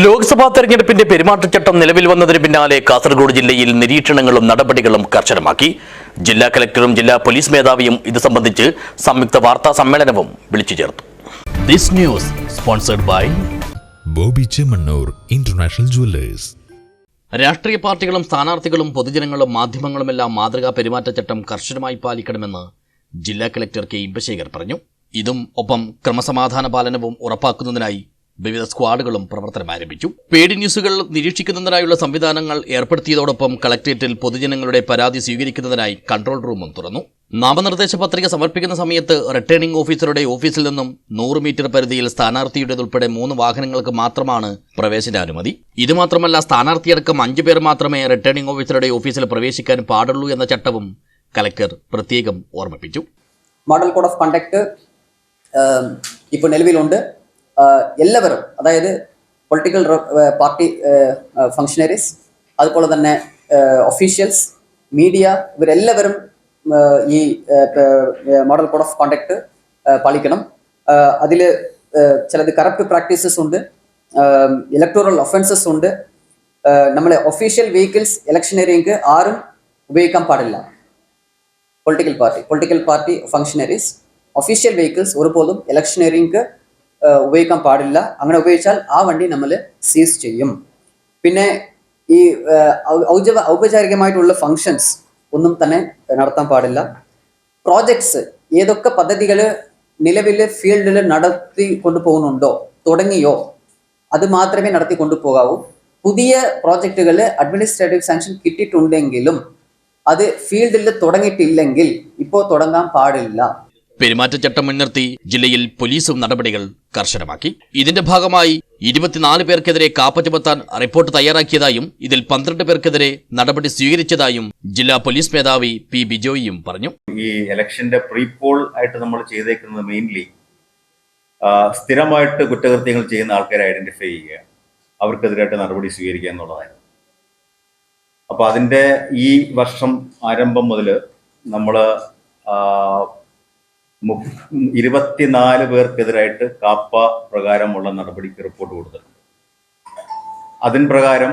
ലോക്സഭാ തെരഞ്ഞെടുപ്പിന്റെ പെരുമാറ്റച്ചട്ടം നിലവിൽ വന്നതിന് പിന്നാലെ കാസർഗോഡ് ജില്ലയിൽ നിരീക്ഷണങ്ങളും നടപടികളും കർശനമാക്കി. ജില്ലാ കലക്ടറും ജില്ലാ പോലീസ് മേധാവിയും ഇത് സംബന്ധിച്ച് സംയുക്ത വാർത്താ സമ്മേളനവും വിളിച്ചു ചേർത്തു. This news sponsored by Boby Chemmanur international jewellers. രാഷ്ട്രീയ പാർട്ടികളും സ്ഥാനാർത്ഥികളും പൊതുജനങ്ങളും മാധ്യമങ്ങളുമെല്ലാം മാതൃകാ പെരുമാറ്റച്ചട്ടം കർശനമായി പാലിക്കണമെന്ന് ജില്ലാ കലക്ടർ കെ ഇമ്പശേഖർ പറഞ്ഞു. ഇതും ഒപ്പം ക്രമസമാധാന പാലനവും ഉറപ്പാക്കുന്നതിനായി വിവിധ സ്ക്വാഡുകളും പ്രവർത്തനം ആരംഭിച്ചു. പേടി ന്യൂസുകൾ നിരീക്ഷിക്കുന്നതിനായുള്ള സംവിധാനങ്ങൾ ഏർപ്പെടുത്തിയതോടൊപ്പം കളക്ട്രേറ്റിൽ പൊതുജനങ്ങളുടെ പരാതി സ്വീകരിക്കുന്നതിനായി കൺട്രോൾ റൂമും തുറന്നു. നാമനിർദ്ദേശ പത്രിക സമർപ്പിക്കുന്ന സമയത്ത് റിട്ടേണിംഗ് ഓഫീസറുടെ ഓഫീസിൽ നിന്നും നൂറ് മീറ്റർ പരിധിയിൽ സ്ഥാനാർത്ഥിയുടേതുൾപ്പെടെ മൂന്ന് വാഹനങ്ങൾക്ക് മാത്രമാണ് പ്രവേശനാനുമതി. അനുമതി മാത്രമല്ല സ്ഥാനാർത്ഥിയടക്കം അഞ്ചു പേർ മാത്രമേ റിട്ടേണിംഗ് ഓഫീസറുടെ ഓഫീസിൽ പ്രവേശിക്കാൻ പാടുള്ളൂ എന്ന ചട്ടവും കലക്ടർ പ്രത്യേകം ഓർമ്മിപ്പിച്ചു. മോഡൽ കോഡ് ഓഫ് കണ്ടക്ട് ഇപ്പോൾ നിലവിലുണ്ട്. എല്ലാവരും അതായത് പൊളിറ്റിക്കൽ പാർട്ടി ഫങ്ഷണറീസ് അതുപോലെ തന്നെ ഒഫീഷ്യൽസ് മീഡിയ ഇവരെല്ലാവരും ഈ മോഡൽ കോഡ് ഓഫ് കോണ്ടക്ട് പാലിക്കണം. അതിൽ ചിലത് കറപ്റ്റ് പ്രാക്ടീസസ് ഉണ്ട് ഇലക്ടോറൽ ഒഫൻസസ് ഉണ്ട്. നമ്മളെ ഒഫീഷ്യൽ വെഹിക്കിൾസ് ഇലക്ഷനറിക്ക് ആരും ഉപയോഗിക്കാൻ പാടില്ല. Political party political party functionaries official vehicles ഒരുപോലും ഇലക്ഷനറിക്ക് ഉപയോഗിക്കാൻ പാടില്ല. അങ്ങനെ ഉപയോഗിച്ചാൽ ആ വണ്ടി നമ്മൾ സീസ് ചെയ്യും. പിന്നെ ഈ ഏഹ്, ഔ- ഔപചാരികമായിട്ടുള്ള ഫങ്ഷൻസ് ഒന്നും തന്നെ നടത്താൻ പാടില്ല. പ്രോജക്ട്സ് ഏതൊക്കെ പദ്ധതികൾ നിലവിൽ ഫീൽഡിൽ നടത്തി കൊണ്ടുപോകുന്നുണ്ടോ തുടങ്ങിയോ അത് മാത്രമേ നടത്തി കൊണ്ടുപോകാവൂ. പുതിയ പ്രോജക്റ്റുകൾ അഡ്മിനിസ്ട്രേറ്റീവ് സാങ്ഷൻ കിട്ടിയിട്ടുണ്ടെങ്കിലും അത് ഫീൽഡിൽ തുടങ്ങിയിട്ടില്ലെങ്കിൽ ഇപ്പോൾ തുടങ്ങാൻ പാടില്ല. പെരുമാറ്റച്ചട്ടം മുൻനിർത്തി ജില്ലയിൽ പോലീസും നടപടികൾ കർശനമാക്കി. ഇതിന്റെ ഭാഗമായി ഇരുപത്തിനാല് പേർക്കെതിരെ കാപ്പ ചുമത്താൻ റിപ്പോർട്ട് തയ്യാറാക്കിയതായും ഇതിൽ പന്ത്രണ്ട് പേർക്കെതിരെ നടപടി സ്വീകരിച്ചതായും ജില്ലാ പോലീസ് മേധാവി പി ബിജോയിയും പറഞ്ഞു. ഈ ഇലക്ഷന്റെ പ്രീപോൾ ആയിട്ട് നമ്മൾ ചെയ്തേക്കുന്നത് മെയിൻലി സ്ഥിരമായിട്ട് കുറ്റകൃത്യങ്ങൾ ചെയ്യുന്ന ആൾക്കാരെ ഐഡന്റിഫൈ ചെയ്യുക. അവർക്കെതിരായിട്ട് നടപടി സ്വീകരിക്കുക എന്നുള്ളതായിരുന്നു. അപ്പൊ അതിന്റെ ഈ വർഷം ആരംഭം മുതൽ നമ്മൾ ഇരുപത്തിനാല് പേർക്കെതിരായിട്ട് കാപ്പ പ്രകാരമുള്ള നടപടിക്ക് റിപ്പോർട്ട് കൊടുത്തിട്ടുണ്ട്. അതിൻ പ്രകാരം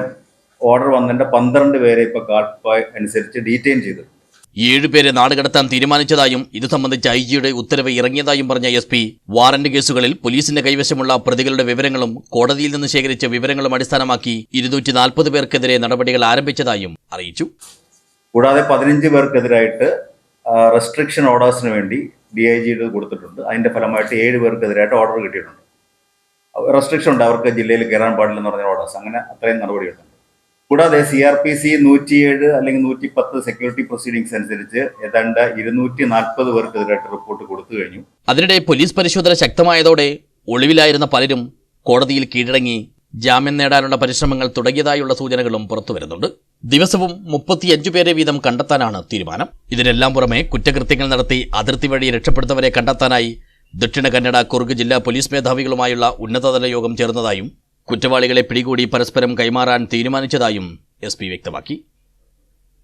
ഓർഡർ വന്നതിന്റെ പന്ത്രണ്ട് പേരെ ഇപ്പൊ കാപ്പ അനുസരിച്ച് ഡീറ്റെയിൻ ചെയ്തിട്ടുണ്ട്. ഏഴുപേരെ നാടുകടത്താൻ തീരുമാനിച്ചതായും ഇത് സംബന്ധിച്ച് ഐ ജിയുടെ ഉത്തരവ് ഇറങ്ങിയതായും പറഞ്ഞ എസ് പി വാറന്റ് കേസുകളിൽ പോലീസിന്റെ കൈവശമുള്ള പ്രതികളുടെ വിവരങ്ങളും കോടതിയിൽ നിന്ന് ശേഖരിച്ച വിവരങ്ങളും അടിസ്ഥാനമാക്കി ഇരുന്നൂറ്റി നാൽപ്പത് പേർക്കെതിരെ നടപടികൾ ആരംഭിച്ചതായും അറിയിച്ചു. കൂടാതെ പതിനഞ്ച് പേർക്കെതിരായിട്ട് റെസ്ട്രിക്ഷൻ ഓർഡേഴ്സിന് വേണ്ടി ഡി ഐ ജിയുടെ കൊടുത്തിട്ടുണ്ട്. അതിന്റെ ഫലമായിട്ട് ഏഴ് പേർക്കെതിരായിട്ട് ഓർഡർ കിട്ടിയിട്ടുണ്ട്. റെസ്ട്രിക്ഷൻ ഉണ്ട്. അവർക്ക് ജില്ലയിൽ കയറാൻ പാടില്ലെന്ന് പറഞ്ഞ ഓർഡേഴ്സ് അങ്ങനെ അത്രയും നടപടിയുണ്ട് കൂടാതെ സി ആർ പി സി നൂറ്റിയേഴ് അല്ലെങ്കിൽ നൂറ്റി പത്ത് സെക്യൂരിറ്റി പ്രൊസീഡിങ്സ് അനുസരിച്ച് ഏതാണ്ട് ഇരുന്നൂറ്റി നാൽപ്പത് പേർക്കെതിരായിട്ട് റിപ്പോർട്ട് കൊടുത്തു കഴിഞ്ഞു. അതിനിടെ പോലീസ് പരിശോധന ശക്തമായതോടെ ഒളിവിലായിരുന്ന പലരും കോടതിയിൽ കീഴടങ്ങി ജാമ്യം നേടാനുള്ള പരിശ്രമങ്ങൾ തുടങ്ങിയതായുള്ള സൂചനകളും പുറത്തുവരുന്നുണ്ട്. ദിവസവും മുപ്പത്തിയഞ്ചു പേരെ വീതം കണ്ടെത്താനാണ് തീരുമാനം. ഇതിനെല്ലാം പുറമെ കുറ്റകൃത്യങ്ങൾ നടത്തി അതിർത്തി വഴി രക്ഷപ്പെടുന്നവരെ കണ്ടെത്താനായി ദക്ഷിണ കന്നഡ കുർഗ് ജില്ലാ പോലീസ് മേധാവികളുമായുള്ള ഉന്നതതല യോഗം ചേർന്നതായും കുറ്റവാളികളെ പിടികൂടി പരസ്പരം കൈമാറാൻ തീരുമാനിച്ചതായും എസ് വ്യക്തമാക്കി.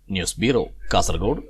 News bureau Kasaragod.